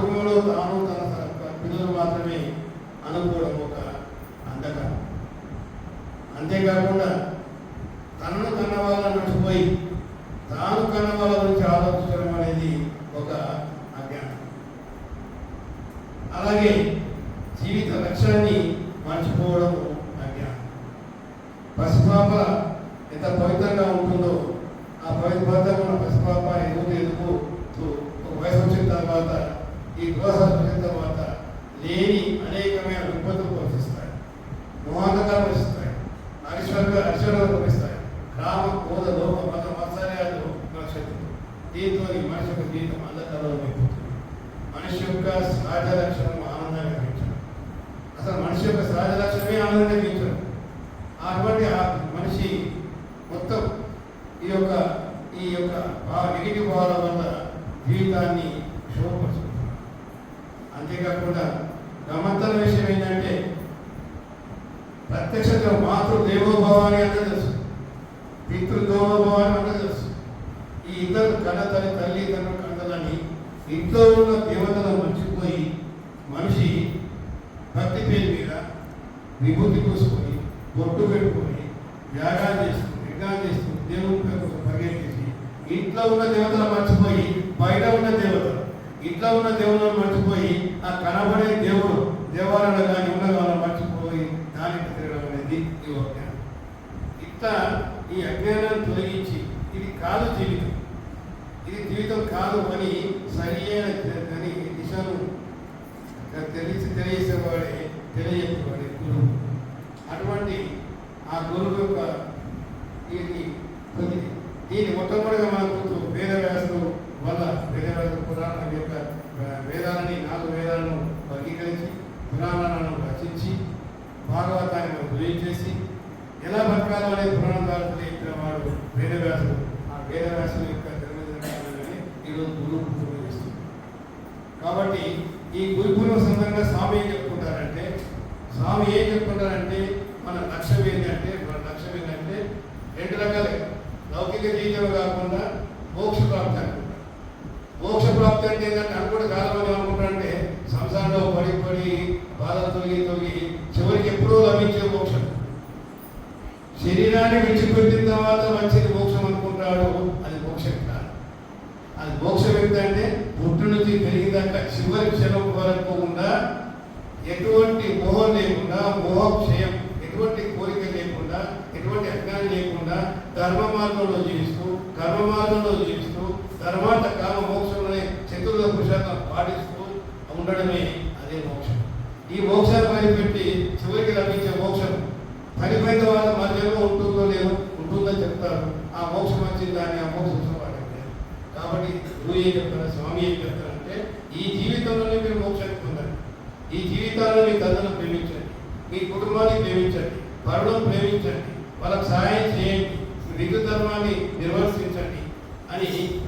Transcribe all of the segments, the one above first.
కుటుంబంలో తాను తన పిల్లలు మాత్రమే అనుకోవడం ఒక అంధకారం. అంతేకాకుండా తనను కన్న వాళ్ళని నడిచిపోయి తాను కన్న వాళ్ళ గురించి ఆలోచించడం అనేది ఒక అజ్ఞానం. అలాగే జీవిత లక్ష్యాన్ని మర్చిపోవడం అజ్ఞానం. పసిపాప ఎంత పవిత్రంగా ఉంటుందో ఆ పవిత్రత ఉన్న పసిపాప ఎదుగు ఎదుగుతూ ఒక వయసు వచ్చిన తర్వాత ఈ గృహ వచ్చిన తర్వాత లేని అనేకమైన విపత్తులు పరిస్థిస్తాయి మోహంతకాలు పరిస్థిస్తాయి అరిశ్వర్గ అరిశ్వర్గాలు పరిస్థిస్తాయి గ్రామ కోద లోక మత మత్సర్యాలు నక్షత్రం దీంతో మనిషి యొక్క జీవితం అంధకారంలో అయిపోతుంది మనిషి యొక్క సహజ లక్షణం ఆనందాన్ని కలిగించడం అసలు మనిషి యొక్క సహజ లక్షణమే ఆనందాన్ని కలిగించడం అటువంటి ఆ మనిషి మొత్తం ఈ యొక్క ఈ యొక్క నెగిటివ్ భావాల వల్ల జీవితాన్ని శోభపరుచుకుంటున్నాడు అంతేకాకుండా గమ్మత్తన విషయం ఏంటంటే ప్రత్యక్షంగా మాతృ దేవోభావాన్ని అంతా తెలుసు. పితృదేవోభావాన్ని అంతా తెలుసు. ఈ ఇద్దరు కన్న తల్లి తల్లి తండ్రి కండలని ఇంట్లో ఉన్న దేవతల మర్చిపోయి మనిషి భక్తి పేరు మీద విభూతి పూసుకొని బొట్టు పెట్టుకొని యాగాలు చేస్తుంది యజ్ఞాలు చేస్తుంది దేవుని పరిగెత్తేసి ఇంట్లో ఉన్న దేవతల మర్చిపోయి బయట ఉన్న దేవతలు ఇంట్లో ఉన్న దేవులను మర్చిపోయి ఆ కనబడే దేవుడు దేవాలయాలు కానీ ఉన్న మర్చిపోయి దానికి తిరగడం అనేది ఈ అజ్ఞానం ఇట్లా ఈ అజ్ఞానాన్ని తొలగించి ఇది కాదు జీవితం. ఇది జీవితం కాదు అని సరి అయిన అని దిశను తెలిసి తెలియసేవాడే తెలియజేసేవాడే గురువు అటువంటి ఆ గురువు యొక్క దీన్ని కొన్ని దీని మొట్టమొదటిగా మనకు వేద వ్యాసులు వల్ల వేద వ్యాస పురాణం యొక్క వేదాలని నాలుగు వేదాలను వర్గీకరించి పురాణాలను రచించి భాగవతాన్ని మనకు తెలియజేసి ఎలా బతకాలో అనే పురాణం ద్వారా వాడు వేదవ్యాసుడు. ఆ వేదవ్యాసుల యొక్క జన్మదినాన్ని ఈరోజు గురువు చేస్తుంది. కాబట్టి ఈ గురుపూర్వ సందర్భంగా స్వామి ఏం చెప్పుకుంటారంటే స్వామి ఏం చెప్పుకుంటారంటే మన లక్ష్యం ఏంటంటే అంటే మన లక్ష్యం ఏంటంటే రెండు రకాలే. లౌకిక జీవితం కాకుండా మోక్ష ప్రాప్తి అనుకుంటారు మోక్ష ప్రాప్తి అంటే ఏంటంటే అనుకుంటే కాలం అనుకుంటారంటే సంసారంలో పడి పడి బాధలు తొలగి తొలగి చివరికి ఎప్పుడూ లభించే మోక్షం. శరీరాన్ని విడిచిపెట్టిన తర్వాత వచ్చేది మోక్షం అనుకుంటాడు అది మోక్షం కాదు అది మోక్షం ఏంటంటే పుట్టు నుంచి పెరిగిదాకా చివరి క్షణం వరకు కూడా ఎటువంటి మోహం లేకుండా మోహక్షయం ఎటువంటి కోరిక లేకుండా ఎటువంటి అజ్ఞానం లేకుండా ధర్మ మార్గంలో జీవిస్తూ కర్మ మార్గంలో జీవిస్తూ తర్వాత కామ మోక్షంలోనే చతుర్థ పురుషాలను పాటిస్తూ ఉండడమే అదే మోక్షం. ఈ మోక్షాన్ని పెట్టి చివరికి లభించే మోక్షం చనిపోయిన తర్వాత మధ్యలో ఉంటుందో లేదో ఉంటుందో చెప్తారు. ఆ మోక్షం వచ్చింది దాన్ని ఆ మోక్షం వాడండి కాబట్టి గురువు ఏం చెప్తారు స్వామి ఏం చెప్తారు అంటే ఈ జీవితంలోనే మీరు మోక్షాన్ని పొందండి. ఈ జీవితాల్లో మీ తల్లిని ప్రేమించండి. మీ కుటుంబాన్ని ప్రేమించండి. పరులను ప్రేమించండి. వాళ్ళకు సహాయం చేయండి. విద్యుత్ ధర్మాన్ని నిర్వర్తించండి అని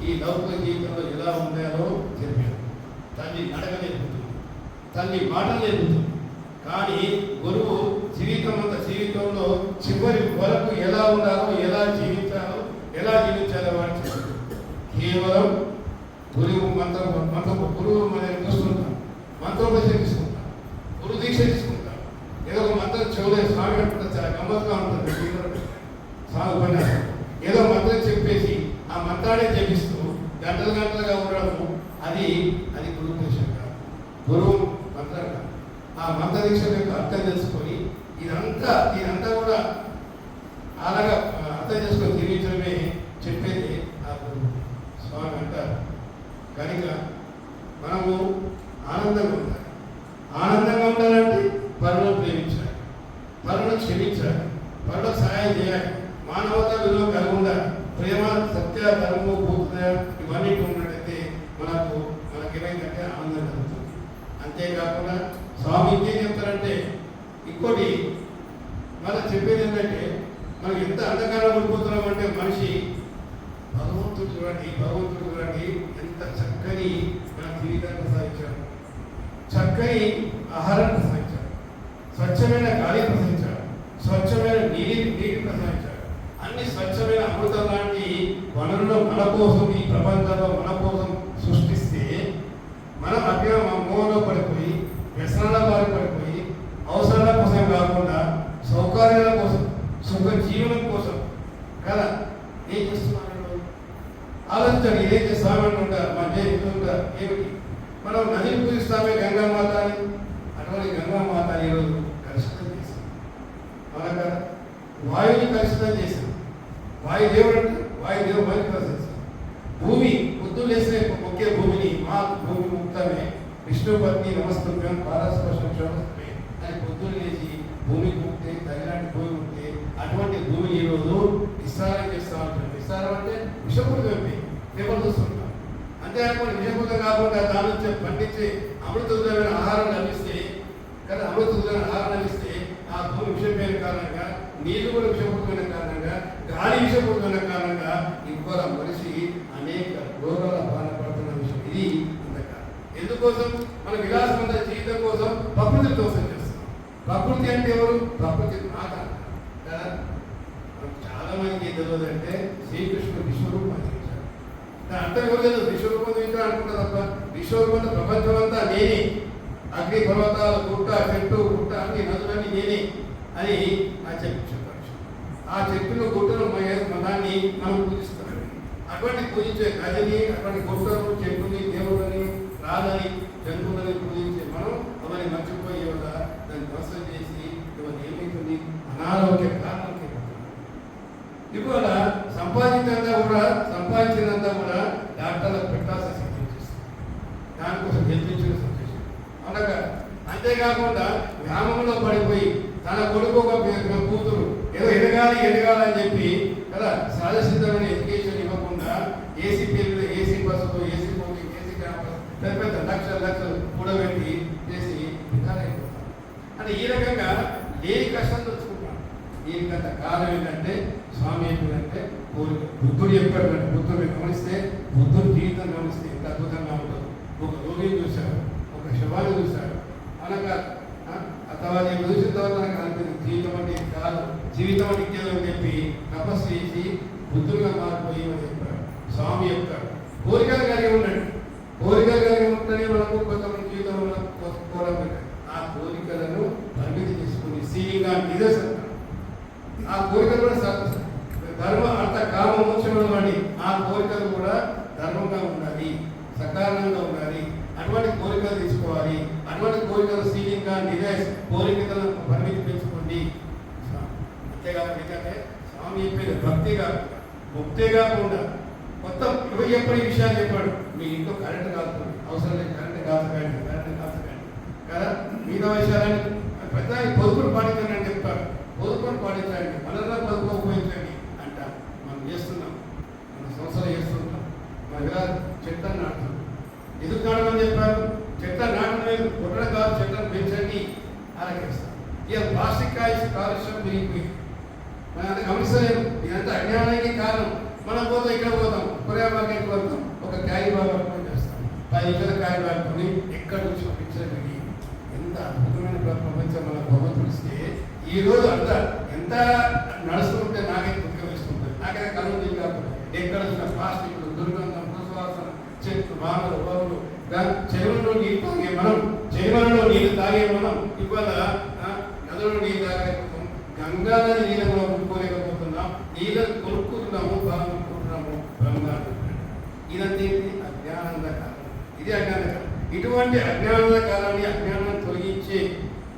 ఈ లౌకిక జీవితంలో ఎలా ఉండాలో చెప్పారు. తల్లి నడక నేర్పుతుంది తల్లి మాట నేర్పుతుంది కానీ గురువు జీవితం అంత జీవితంలో చివరి వరకు ఎలా ఉండాలో ఎలా జీవించాలో ఎలా జీవించాలో వాడు చెప్తాడు కేవలం గురువు మంత్రం మంత్రం గురువు మనం చూస్తుంటాం మంత్రోపదేశం తీసుకుంటాం గురు దీక్ష తీసుకుంటాం. ఏదో ఒక మంత్రం చెవులే స్వామి అంటుంటే చాలా గమ్మత్తుగా ఉంటుంది. స్వామి ఉపన్యాసం ఏదో మంత్రం చెప్పేసి ఆ మంత్రాన్ని జపిస్తూ గంటలు గంటలుగా ఉండడము అది అది గురువు దీక్ష కాదు. గురువు మంత్రం కాదు. ఆ మంత్ర దీక్ష యొక్క అర్థం తెలుసుకొని ఇదంతా ఇదంతా కూడా అలాగా అర్థం చేసుకొని జీవించడమే చెప్పేది అని అంటారు. కనుక మనము ఆనందంగా ఉండాలి. ఆనందంగా ఉండాలంటే పరులు ప్రేమించాలి. పరులు క్షమించాలి. పరులకు సహాయం చేయాలి. మానవత విలువ కలిగి ఉండాలి ప్రేమ సత్య ధర్మము భూత ఇవన్నీ ఉన్నట్టయితే మనకు మనకేమైందంటే ఆనందం కలుగుతుంది. అంతేకాకుండా స్వామి ఇంకేం చెప్తారంటే ఇంకోటి మనం చెప్పేది ఏంటంటే మనం ఎంత అంధకారం పడిపోతున్నాం అంటే మనిషి భక్తుడు చూడండి భగవంతుడు చూడండి ఎంత చక్కని మన జీవితాన్ని సాధించాడు చక్కని ఆహారం ప్రసాదించాడు స్వచ్ఛమైన గాలి ప్రసాదించాడు స్వచ్ఛమైన నీటి నీటి ప్రసాదించాడు అన్ని స్వచ్ఛమైన అమృతం లాంటి వనరులు మన కోసం ఈ ప్రపంచంలో మన కోసం సృష్టిస్తే మనం అక్కడ మోహంలో పడిపోయి వ్యసనాల బారి పడిపోయి అవసరాల కోసం కాకుండా సౌకర్యాల కోసం సుఖ జీవనం కోసం కదా? ఆలోచించండి ఏం స్వామి అంటుంటారు మన దేవుడు ఉంటారు ఏమిటి? మనం నదిని పూజిస్తామే గంగామాత అని అటువంటి గంగామాత ఈరోజు కలుషితం చేశాం మన వాయువుని కలుషితం చేశాం వాయు దేవుడు అంటే వాయుదేవుడు దేవుడు వాయు భూమి పొద్దున్న లేసిన ఒకే భూమిని మా భూమి ముక్తమే విష్ణుపత్ని పత్ని నమస్కృత్యం పారస్పర్శం క్షమస్తమే అని పొద్దున్న లేచి భూమికి ముక్తే తగినట్టు భూమి ఉంటే అటువంటి భూమిని ఈరోజు విస్తారం చేస్తా ఉంటాం విస్తారం అంటే లేకుండా విషపూరితం కాకుండా దాని పండించి అమృత అమృతమైన ఆహారం లభిస్తే అమృత అమృతమైన ఆహారం లభిస్తే ఆ భూమి విషయమైన కారణంగా నీళ్ళు కూడా విషపూరితమైన కారణంగా గాలి విషపూరితమైన కారణంగా ఇంకో మనిషి అనేక రోగాల బాధ పడుతున్న విషయం. ఇది ఎందుకోసం? మన విలాసవంత జీవితం కోసం ప్రకృతి దోషం చేస్తాం ప్రకృతి అంటే ఎవరు? ప్రకృతి మాత. చాలా మందికి తెలియదు అంటే శ్రీకృష్ణుడు విశ్వరూపం అర్థం ఎవరు లేదు విశ్వరూపం దించాడు అనుకుంటా తప్ప విశ్వరూపం ప్రపంచం అంతా నేనే. అగ్ని పర్వతాలు గుట్ట చెట్టు గుట్ట అన్ని నదులన్నీ నేనే అని ఆ చెప్పి చెప్పాడు ఆ చెట్టును గుట్టను మన- మనం పూజిస్తాం. అటువంటి పూజించే గదిని అటువంటి గుట్టను చెట్టుని దేవుడిని రాదని జంతువులని పూజించే మనం అవన్నీ మర్చిపోయి దాన్ని ధ్వంసం చేసి ఇవన్నీ ఏమవుతుంది అనారోగ్యంగా కారణం ఇవాళ సంపాదించినంతా కూడా సంపాదించినంతా కూడా డాక్టర్లకు పెట్టాల్సిన స్థితి వచ్చేస్తుంది దానికోసం హెల్త్ ఇన్సూరెన్స్ వచ్చేసి అనగా అంతేకాకుండా గ్రామంలో పడిపోయి తన కొడుకు ఒక పే- కూతురు ఏదో ఎదగాలి ఎదగాలి అని చెప్పి కదా సహజసిద్ధమైన ఎడ్యుకేషన్ ఇవ్వకుండా ఏసీ పిల్లలు ఏసీ బస్సులు ఏసీ కోచింగ్ ఏసీ క్యాంపస్ పెద్ద పెద్ద లక్షల లక్షలు కూడబెట్టి చేసి అంటే ఈ రకంగా లేని కష్టం తెచ్చుకుంటాం. దీనికంత కారణం ఏంటంటే స్వామి ఏంటంటే కోరిక. బుద్ధుడు చెప్పాడు అంటే గమనిస్తే బుద్ధుడు జీవితం గమనిస్తే ఎంత అద్భుతంగా ఉంటుంది. ఒక రోగిని చూశాడు ఒక శవాన్ని చూశాడు. అనక తర్వాత నేను చూసిన తర్వాత నాకు అనిపించింది జీవితం అంటే కాదు. జీవితం అంటే ఇచ్చేదని చెప్పి తపస్సు చేసి బుద్ధుడుగా మారిపోయి అని చెప్పాడు. స్వామి యొక్క కోరికలు కలిగి ఉన్నాడు కోరికలు కలిగి ఉంటేనే మనకు కొంతమంది జీవితంలో కోరం ఆ కోరికలను పరిమితి చేసుకుని సీలింగా నిదర్శనం ఆ కోరికలు కూడా స- ధర్మ అంత కామ మోక్షమైనటువంటి ఆ కోరికలు కూడా ధర్మంగా ఉండాలి సకారణంగా ఉండాలి అటువంటి కోరికలు తీసుకోవాలి అటువంటి కోరికలు సీలింగ్గా నిదే కోరికలను పరిమితి పెంచుకోండి అంతేకాకుండా ఏంటంటే స్వామి చెప్పేది భక్తి కాకుండా ముక్తే కాకుండా మొత్తం ఇరవై ఎప్పటి విషయాలు చెప్పాడు మీ ఇంట్లో కరెంట్ కాదుతుంది అవసరం లేదు కరెంట్ కాదుకండి కరెంట్ కాదుకండి కదా మిగతా విషయాలని పెద్ద పొదుపులు పాటించండి అని చెప్తారు. పొదుపులు పాటించండి. మనలో పొదుపు ఉపయోగించండి అంటారు. మనం చేస్తున్నాం. మన సంవత్సరం చేస్తుంటాం మన ఇలా చెట్లను నాటుతున్నాం. ఎందుకు నాటమని చెప్పారు? చెట్లను నాటడం లేదు కాదు చెట్లను పెంచండి ఆరగిస్తాం ఇక ప్లాస్టిక్ కాయ కాలుష్యం పెరిగిపోయింది. మనం అంత గమనిస్తలేము ఇదంతా అజ్ఞానానికి కారణం. మనం పోతాం ఇక్కడ పోతాం. కొరియా మార్కెట్ పోతాం ఒక క్యారీ బాగా చేస్తాం. పది ఇతర క్యారీ పట్టుకొని ఎక్కడ నుంచి ఒక ఎంత అద్భుతమైన ప్రపంచం మన భగవంతుడు ఈరోజు ఈ అంత ఎంత నడుస్తుంటే నాకే దుఃఖం వేసుకుంటుంది నాకైతే కళ్ళు ఎక్కడ చూసిన ప్లాస్టిక్ దుర్గంధం దుర్వాసన చెట్లు బాణలు బాబులు చెరువులో నీళ్ళు తాగే మనం చెరువులలో నీళ్ళు తాగే మనం ఇవాళ నదులు నీళ్ళు తాగలేకపోతున్నాం గంగా నది నీళ్ళు కూడా కొనుక్కోలేకపోతున్నాం నీళ్ళు కొనుక్కుంటున్నాము బాగా కొనుక్కుంటున్నాము బ్రహ్మాండం ఇదంతా అజ్ఞానంద కాలం. ఇది అజ్ఞాన కాలం. ఇటువంటి అజ్ఞానంద కాలాన్ని అజ్ఞానం తొలగించి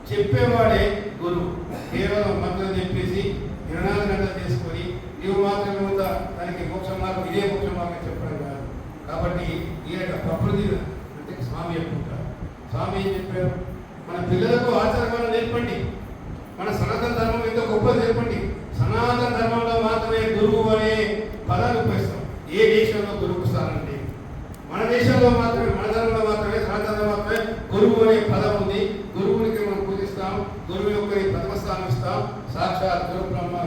చెప్పేవాడే గురువు కేవలం మంత్రం చెప్పేసి నిర్ణయాలు గంటలు చేసుకొని నీవు మాత్రమే ఉందా దానికి మోక్ష మార్గం ఇదే మోక్ష మార్గం చెప్పడం కాదు. కాబట్టి ఈ యొక్క ప్రకృతి అంటే స్వామి చెప్పుకుంటారు స్వామి ఏం చెప్పారు మన పిల్లలకు ఆచారంగా నేర్పండి మన సనాతన ధర్మం ఎంత గొప్పది చెప్పండి సనాతన ధర్మంలో మాత్రమే గురువు అనే పదాన్ని ఉపయోగిస్తాం ఏ దేశంలో గురువు స్థానం లేదు మన దేశంలో మాత్రమే మన ధర్మంలో మాత్రమే సనాతనంలో మాత్రమే గురువు అనే పదం ఉంది గురువునికి మనం పూజిస్తాం గురువు యొక్క ప్రథమ స్థానం ఇస్తాం సాక్షాత్ గురు బ్రహ్మ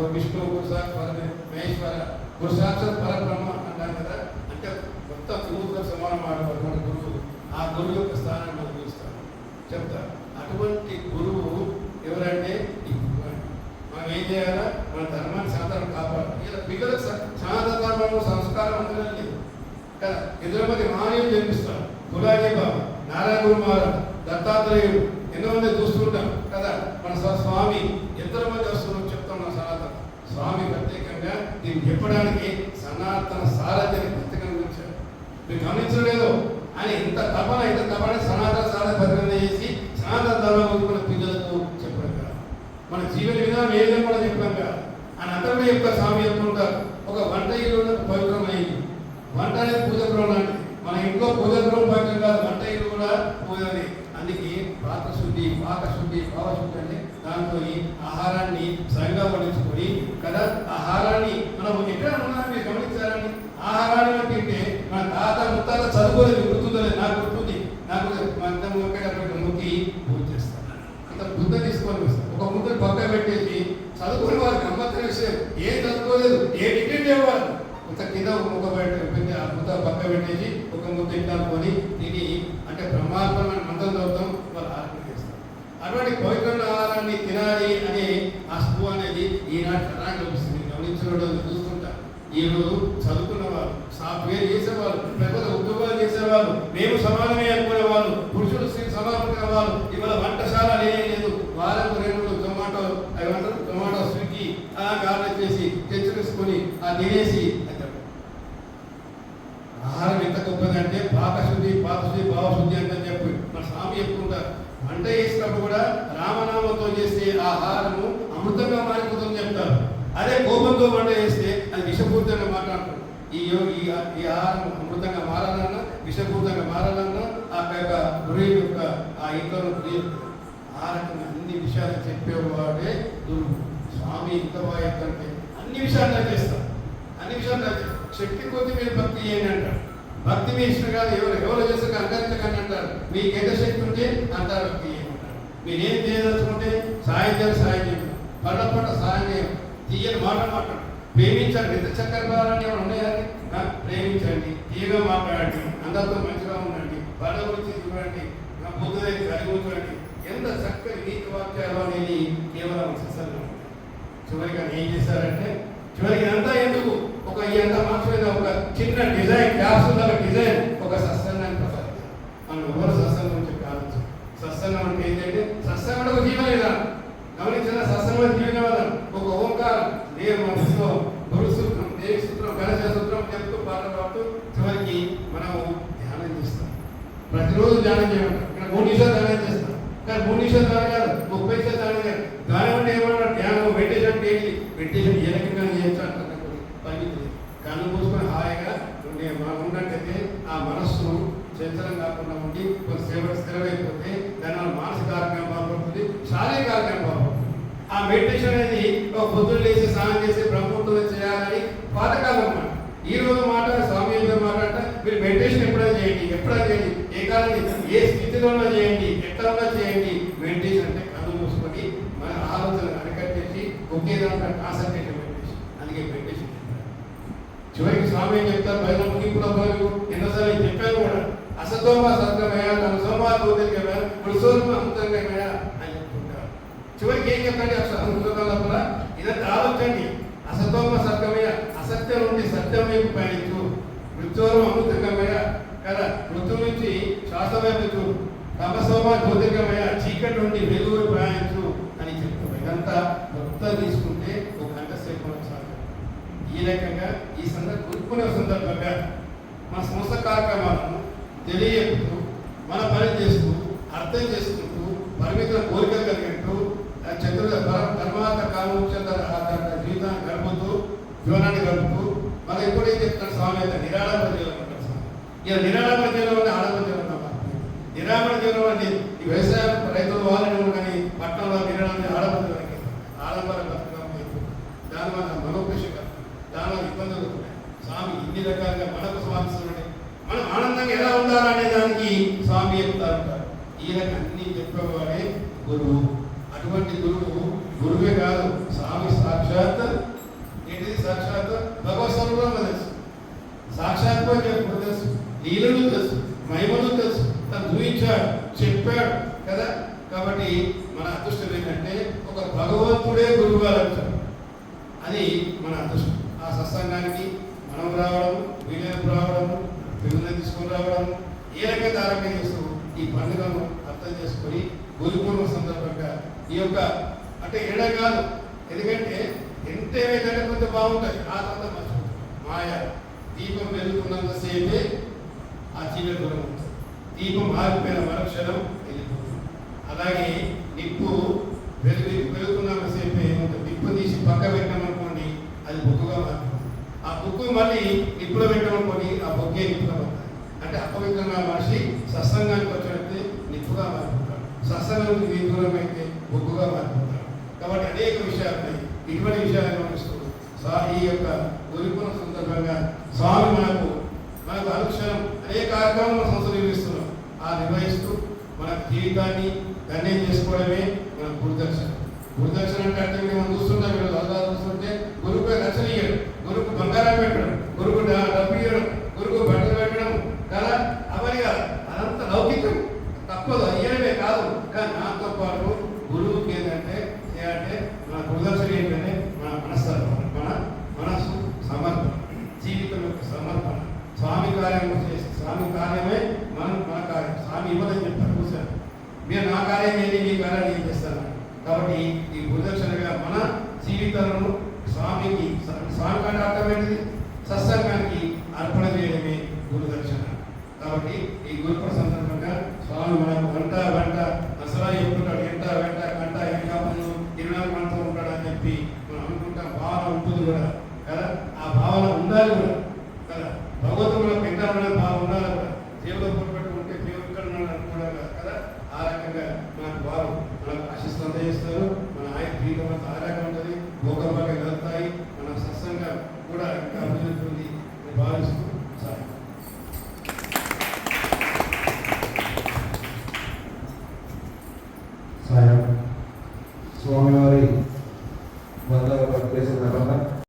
ఓ విష్ణు గురు సాక్షాత్ మహేశ్వర గురు పరబ్రహ్మ అంటాం కదా అంటే మొత్తం గురువుతో సమానం ఆడవారు గురువు ఆ గురువు యొక్క స్థానాన్ని మనం చూస్తాం చెప్తారు అటువంటి గురువు ఎవరంటే మనం ఏం చేయాలా మన ధర్మాన్ని సాధారణ కాపాడాలి ఇలా పిల్లలకు సనాతన ధర్మంలో సంస్కారం అందడం లేదు కదా ఇద్దరు మంది మాయం జన్మిస్తారు గులాజీ బాబు నారాయణ గురు మహారాజ్ దత్తాత్రేయుడు ఎన్నో మంది చూస్తుంటాం కదా మన స్వామి ఎంతో మంది వస్తున్నారు స్వామి ప్రత్యేకంగా దీన్ని చెప్పడానికి సనాతన సారథ్య పుస్తకం వచ్చారు మీరు గమనించలేదు? అని ఇంత తపన ఇంత తపన సనాతన సాధన పరిగణన చేసి సనాతన ధర్మం మన పిల్లలకు చెప్పడం కాదు. మన జీవన విధానం ఏదని కూడా చెప్పడం కాదు. అని అందరూ యొక్క స్వామి చెప్తుంటారు ఒక వంట ఇల్లు పవిత్రమైంది. వంట అనేది పూజ గృహం లాంటిది. మన ఇంట్లో పూజ గృహం పవిత్రం కాదు వంట ఇల్లు కూడా పూజ అందుకే పాకశుద్ధి పాకశుద్ధి భావశుద్ధి అంటే దాంతో ఆహారాన్ని సరిగా పండించుకొని కదా? ఆహారాన్ని మనం ఎక్కడ ఉన్నా మీరు గమనించారని ఆహారాన్ని అంటే తింటే మన తాత ముత్తాత చదువుకోలేదు గుర్తుందో. నాకు గుర్తుంది. నాకు మన మొక్క మొక్కి పూజ చేస్తాను అంత బుద్ధ తీసుకొని వస్తాను ఒక ముద్ర పక్క పెట్టేసి చదువుకునే వారు గమ్మత్తైన విషయం. ఏం చదువుకోలేదు? ఏ డిగ్రీ లేవారు ఇంత కింద ఒక ముక్క పెట్టి ఆ ముద్ద పక్క పెట్టేసి ఒక ముద్ద ఇట్టాకొని దీన్ని అంటే బ్రహ్మాత్మమైన మంత్రం చదువుతాం వాళ్ళు ఆరోగ్యం చేస్తారు అటువంటి పవిత్రమైన ఆహారాన్ని తినాలి అనే ఆ స్పూ అనేది ఈనాటి తరానికి లభిస్తుంది చూస్తుంటా ఈ రోజు చదువుకున్న వారు సాఫ్ట్వేర్ చేసేవాళ్ళు లేకపోతే ఉద్యోగాలు చేసేవాళ్ళు మేము సమానమే అనుకునే వాళ్ళు పురుషులు స్త్రీ సమానమైన వారు ఇవాళ వంటశాల లేదు. వారం రెండు టొమాటో అవి అంటారు టొమాటో స్విగ్గీ ఆ ఆర్డర్ చేసి తెచ్చుకొని ఆ తినేసి ఆహారం ఎంత గొప్పదంటే పాకశుద్ధి పాకశుద్ధి భావశుద్ధి అంటే చెప్పి మన స్వామి చెప్పుకుంటారు. వంట చేసినప్పుడు కూడా రామనామంతో చేసే ఆహారం అదే వంట చేస్తే అది విషపూరితంగా మాట్లాడుతుంది. ఈ యోగి ఈ ఆహారం అమృతంగా మారాలన్నా విషపూరితంగా మారాలన్నా ఆ యొక్క గురి యొక్క ఆ ఇంట్లో క్రియ ఆ రకంగా అన్ని విషయాలు చెప్పేవాడే గురువు. స్వామి ఇంత బాగా అన్ని విషయాలు నాకు అన్ని విషయాలు నాకు శక్తి కొద్ది మీరు భక్తి చేయండి అంటారు భక్తి మీ ఇష్టం కాదు ఎవరు ఎవరు చేస్తే అంకరించకండి అంటారు మీకు ఎంత శక్తి ఉంటే అంటారు భక్తి చేయమంటారు మీరేం చేయదలుచుకుంటే సాయం చేయాలి సాయం చేయండి. పళ్ళ పట్ల సాయం చేయండి. తీయని మాట మాట్లాడు. ప్రేమించండి. ఎంత చక్కర బాలని ఏమైనా ఉన్నాయని ప్రేమించండి. తీయగా మాట్లాడండి. అందరితో మంచిగా ఉండండి. వాళ్ళ గురించి చూడండి. నా బుద్ధి దగ్గర కలిగి ఎంత చక్కని నీతి వాక్యాలు అనేది కేవలం సత్సంగం చివరిగా ఏం చేశారంటే చివరికి అంతా ఎందుకు? ఒక ఎంత మార్క్స్ మీద ఒక చిన్న డిజైన్ క్యాప్సూల్ ఒక డిజైన్ ఒక సత్సంగాన్ని ప్రసాదించారు. మనం ఎవరు సత్సంగం గురించి కావచ్చు సత్సంగం అంటే ఏంటంటే సత్సంగం అంటే ఒక జీవన విధానం గమనించిన సత్సంగం జీవన విధానం మనసులో గురు సూత్రం దేవి సూత్రం గణేశ సూత్రం చెప్తూ పాటలు పాడుతూ చివరికి మనము ధ్యానం చేస్తాం. ప్రతిరోజు ధ్యానం చేయమంటాం ఇక్కడ మూడు నిమిషాలు ధ్యానం చేస్తాం. కానీ మూడు నిమిషాలు ధ్యానం కాదు ముప్పై నిమిషాలు ధ్యానం కాదు ధ్యానం అంటే ఏమన్నా ధ్యానం మెడిటేషన్ అంటే ఏంటి మెడిటేషన్ ఏ రకంగా చేయొచ్చు అంటారు పండితులు కళ్ళు మూసుకొని హాయిగా ఉండే మనం ఉన్నట్టయితే ఆ మనస్సును చంచలం కాకుండా ఉండి కొంత సేవ స్థిరమైపోతే దానివల్ల మానసిక ఆరోగ్యం బాగుపడుతుంది శారీరక ఆరోగ్యం బాగుపడుతుంది. ఆ మెడిటేషన్ అనేది పొద్దున్న లేచి స్నానం చేసి బ్రహ్మముహూర్తంలో చేయాలని పాతకాలం అన్నమాట. ఈ రోజు మాట స్వామి గారు మాట్లాడట మీరు మెడిటేషన్ ఎప్పుడైనా చేయండి ఎప్పుడైనా చేయండి. ఏ కాలం ఏ స్థితిలో చేయండి ఎట్లా చేయండి. మెడిటేషన్ అంటే కళ్ళు మూసుకొని మన ఆలోచన అరికట్టేసి ఒకే దాంట్లో కాన్సన్ట్రేషన్ మెడిటేషన్ అందుకే మెడిటేషన్ చివరికి స్వామి ఏం చెప్తారు? బయట ముగింపులో బదులు ఎన్నోసార్లు చెప్పాను కూడా. అసతోమ సత్యమయ తన సోమా దూతమయ పురుషోత్మ అమృతమయ అని చెప్తుంటారు. చివరికి ఏం చెప్పండి అసలు అమృతం ఇలా ఇదంతా ఆలోచండి అసతోమ సత్యమయ అసత్యం నుండి సత్యం వైపు పయనించు. మృత్యోరం అమృతమయ కదా మృత్యు నుంచి శ్వాస వైపు చూడు తమసోమ జ్యోతిర్గమయ చీకటి నుండి వెలుగు ప్రయాణించు అని చెప్తాం ఇదంతా మొత్తం తీసుకుంటే ఒక గంట సేపు చాలు. ఈ రకంగా ఈ సందర్భ కూర్చునే సందర్భంగా మన సంస్థ కార్యక్రమాలను తెలియజెప్పుతూ మన పని చేస్తూ అర్థం చేస్తూ పరిమితుల కోరికలు కలిగినట్టు చతుర్థ పరమాత్మ జీవితాన్ని గడుపుతూ జీవనాన్ని గడుపుతూ మనం ఎప్పుడైతే చెప్తారు స్వామి అయితే నిరాళ జీవనం అంటారు స్వామి ఇక నిరాడంబర జీవనం అంటే ఆడంబర జీవనం అన్నమాట. జీవనం అంటే ఈ వ్యవసాయ రైతులు వాళ్ళని కానీ పట్టణంలో నిరాళ ఆడంబర జీవనం ఆడంబర బతుకమ్మ దానివల్ల మనోపేషక దానివల్ల ఇబ్బందులు ఉన్నాయి స్వామి ఇన్ని రకాలుగా మనకు స్వామిస్తున్నాడు మనం ఆనందంగా ఎలా ఉండాలనే దానికి స్వామి చెప్తా ఉంటారు ఈ అన్ని చెప్పేవాడే గురువు. అటువంటి గురువు గురువే కాదు స్వామి సాక్షాత్ ఏంటిది సాక్షాత్? భగవత్ స్వరూపం తెలుసు. సాక్షాత్ చెప్పు తెలుసు. లీలలు తెలుసు మహిమలు తెలుసు. తను చూపించాడు చెప్పాడు కదా? కాబట్టి మన అదృష్టం ఏంటంటే ఒక భగవంతుడే గురువు అంటారు అది మన అదృష్టం. ఆ సత్సంగానికి మనం రావడం వీళ్ళకు రావడము పిల్లల్ని తీసుకొని రావడము ఏ రకంగా ఆరోగ్యం చేస్తూ ఈ పండుగను అర్థం చేసుకొని గురుపూర్వ సందర్భంగా ఈ యొక్క అంటే ఎడ కాదు. ఎందుకంటే ఎంత ఏమైతే కొంచెం బాగుంటుంది. ఆ తర్వాత మంచి మాయ. దీపం వెలుగుతున్నంతసేపే ఆ చీకటి దూరం ఉంటుంది. దీపం ఆగిపోయిన మరక్షణం వెళ్ళిపోతుంది. అలాగే నిప్పు వెలుగు వెలుగుతున్నంతసేపు ఏముంటుంది? నిప్పు తీసి పక్క పెట్టామనుకోండి అది బొగ్గుగా మారుతుంది. ఆ బొగ్గు మళ్ళీ నిప్పులో పెట్టామనుకోండి ఆ బొగ్గే నిప్పుగా మారుతుంది. అంటే అపవిత్రంగా మనిషి సత్సంగానికి వచ్చినట్టే నిప్పుగా మారిపోతాడు సత్సంగానికి మీ దూరం అయితే బొగ్గుగా మారిపోతాడు అనేక విషయాలు ఇటువంటి విషయాలు గమనిస్తూ స్వా ఈ యొక్క గురుకుల సందర్భంగా స్వామి మనకు మనకు అనుక్షణం అనేక కార్యక్రమాలు సంస్థ నిర్వహిస్తున్నాం ఆ నిర్వహిస్తూ మన జీవితాన్ని ధన్యం చేసుకోవడమే మన గురుదర్శన. గురుదర్శన అంటే అంటే మనం చూస్తుంటాం వీళ్ళు చూస్తుంటే గురుకు రచనీయడు ఇయ్యడం గురుకు బంగారం పెట్టడం గురుకు డ- డబ్బు ఇవ్వడం గురుకు బట్టలు పెట్టడం కదా అవన్నీ కాదు అదంతా లౌకికం తప్పదు అయ్యడమే కాదు కానీ నాతో పాటు గురువుకి ఏంటంటే ఏంటంటే మన గురుదర్శన ఏంటంటే మన మనస్తత్వం మన మనస్సు సమర్పణ జీవితం యొక్క సమర్పణ స్వామి కార్యం చేసి స్వామి కార్యమే మనం మన కార్యం స్వామి ఇవ్వదని చెప్తారు చూశారు మీరు నా కార్యం ఏది మీ కార్యం నేను చేస్తాను కాబట్టి ఈ గురుదక్షిణగా మన జీవితాలను స్వామికి స్వామి కంటే అర్థం ఏంటిది సత్సంగానికి అర్పణ చేయడమే గురుదక్షిణ కాబట్టి ఈ గురుకుల సందర్భంగా స్వామి మనకు గంట గంట అసలు చెప్తుంటాడు ఎంట వెంట గంట ఎంట ముందు ఇరవై నాలుగు గంటలు ఉంటాడు అని చెప్పి మనం అనుకుంటాం భావన ఉంటుంది కూడా